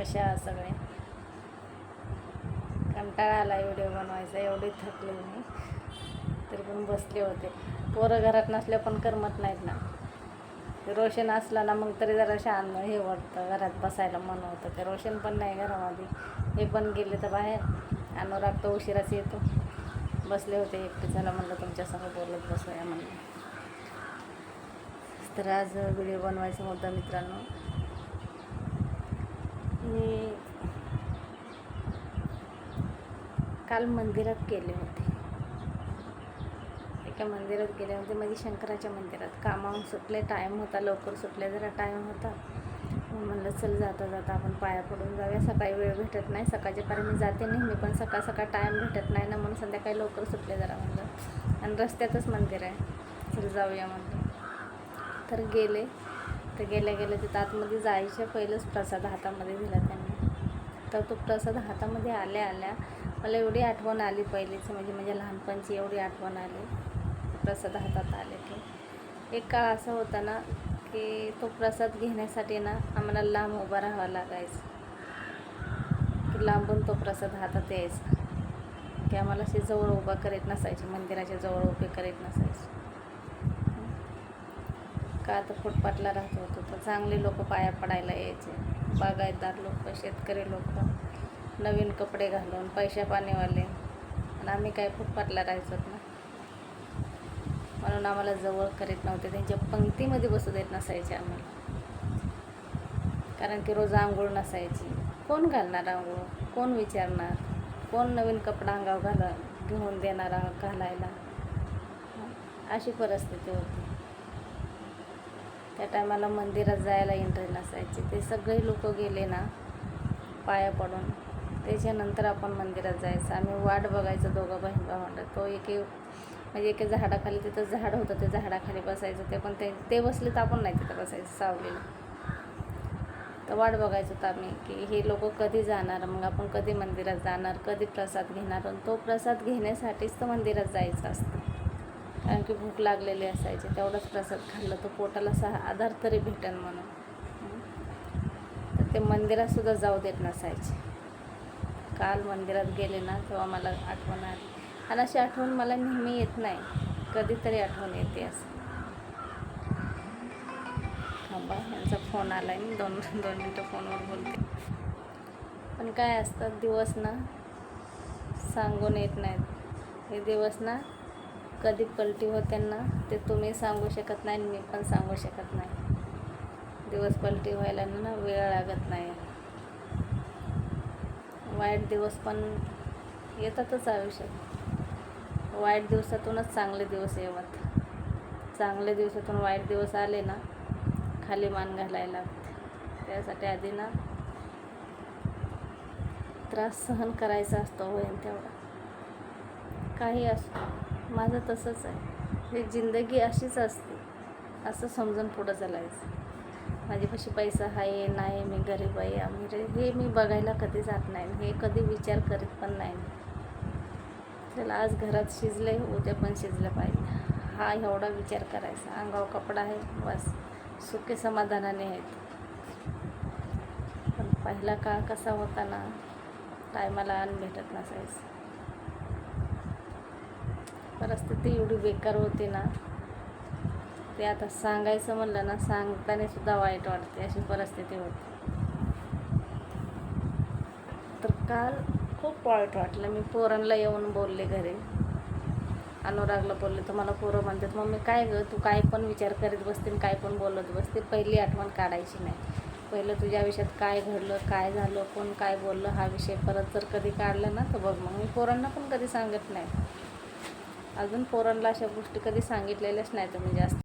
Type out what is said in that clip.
कशा आहात सगळे? कंटाळा आला व्हिडिओ बनवायचा एवढी थकले मी. तरी पण बसले होते. पोरं घरात नसल्या पण करमत नाहीत ना. रोशन असला ना मग तरी जरा शान हे वाटतं. घरात बसायला मन होतं. ते रोशन पण नाही घरामध्ये. हे पण गेले तर बाहेर. अनुराग तो उशिराच येतो. बसले होते एकटे. झाला म्हणलं तुमच्यासमोर बोलत बसूया म्हणलं. तर आज व्हिडिओ बनवायचा मुद्दा मित्रांनो. मी काल मंदिरात गेले होते. एका मंदिरात गेले होते म्हणजे शंकराच्या मंदिरात. कामावून सुटले टाईम होता लवकर सुटले जरा टाईम होता. म्हणलं चल जाता जाता आपण पाया पडून जाऊया. सकाळी वेळ भेटत नाही सकाळच्या पारी मी जाते नेहमी पण सकाळ सकाळ टाईम भेटत नाही ना म्हणून संध्याकाळी लवकर सुटले जरा म्हणलं. आणि रस्त्यातच मंदिर आहे. चल जाऊया म्हणलं. तर गेले. तर गेल्या गेल्या तिथं आतमध्ये जायच्या पहिलंच प्रसाद हातामध्ये दिला त्यांनी. तर तो प्रसाद हातामध्ये आल्या आल्या मला एवढी आठवण आली पहिलीच म्हणजे माझ्या लहानपणची एवढी आठवण आली. प्रसाद हातात आले की. एक काळ असा होता ना की तो प्रसाद घेण्यासाठी ना आम्हाला लांब उभा राहावा लागायचं. की लांबून तो प्रसाद हातात यायचा. की आम्हाला असे जवळ उभा करीत नसायचे मंदिराच्या जवळ उभे करीत नसायचे. का आता फुटपाथला राहत होतो? तर चांगले लोक पाया पडायला यायचे. बागायतदार लोक शेतकरी लोक नवीन कपडे घालून पैशा पाणीवाले. आणि आम्ही काय फुटपाथला राहायचो ना? म्हणून आम्हाला जवळ करीत नव्हते. त्यांच्या पंक्तीमध्ये बसू देत नसायचे आम्हाला. कारण की रोज आंघोळ नसायची. कोण घालणार आंघोळ? कोण विचारणार? कोण नवीन कपडा अंगावर घाला घेऊन देणार घालायला? अशी परिस्थिती होती. त्या टायमाला मंदिरात जायला एंट्री नसायची. ते सगळे लोक गेले ना पाया पडून. त्याच्यानंतर आपण मंदिरात जायचं. आम्ही वाट बघायचं दोघं बहीण भावंड तो एके म्हणजे एके झाडाखाली तिथं झाड होतं ते झाडाखाली बसायचं. ते पण ते ते बसले तर आपण नाही तिथं बसायचं सावलीला. तर वाट बघायचो होतं आम्ही की हे लोक कधी जाणार मग आपण कधी मंदिरात जाणार कधी प्रसाद घेणार. आणि तो प्रसाद घेण्यासाठीच तर मंदिरात जायचं असतं. कारण की भूक लागलेली असायची तेवढाच प्रसाद खाल्लं. तो पोटाला सहा आधार तरी भेटेल म्हणून. तर ते मंदिरातसुद्धा जाऊ देत नसायचे. काल मंदिरात गेले ना तेव्हा मला आठवण आली. आणि अशी आठवण मला नेहमी येत नाही. कधीतरी आठवण येते असं. थांबा यांचा फोन आला आहे मी दोन दोन मिनटं फोनवर बोलते. पण काय असतात दिवस ना? सांगून येत नाहीत. हे दिवस ना कधी पलटी होते ना ते तुम्ही सांगू शकत नाही आणि मी पण सांगू शकत नाही. दिवस पलटी व्हायला ना वेळ लागत नाही. वाईट दिवस पण येतातच आयुष्यात. वाईट दिवसातूनच चांगले दिवस येवत. चांगले दिवसातून वाईट दिवस आले ना खाली मान घालायला लागते. त्यासाठी आधी ना त्रास सहन करायचा असतो होईन तेवढा. काही असो माझं तसंच आहे. ही जिंदगी अशीच असते असं समजून पुढं चालायचं. माझ्यापाशी पैसा आहे नाही मी गरीब आहे अमीर हे मी बघायला कधी जात नाही हे कधी विचार करीत पण नाही चला आज घरात शिजले उद्या पण शिजलं पाहिजे. हा एवढा विचार करायचा. अंगावर कपडा आहे बस. सुखे समाधानाने आहेत. पण पहिला काळ कसा होता ना टायमाला अन्न भेटत नसायचं. परिस्थिती एवढी बेकार होती ना ते आता सांगायचं म्हणलं ना सांगताना सुद्धा वाईट वाटते अशी परिस्थिती होती. तर काल खूप वाईट वाटलं. मी पोरांना येऊन बोलले घरी. अनुरागला बोलले तर मला पोरं म्हणतात. मग मी काय गं? तू काय पण विचार करीत बसते आणि काय पण बोलत बसते. पहिली आठवण काढायची नाही. पहिलं तुझ्या आयुष्यात काय घडलं काय झालं कोण काय बोललं हा विषय परत जर कधी काढला ना तर बघ मग. मी पोरांना पण कधी सांगत नाही. अजून पोरांना अशा गोष्टी कधी सांगितलेल्याच नाही तुम्ही म्हणजे जास्त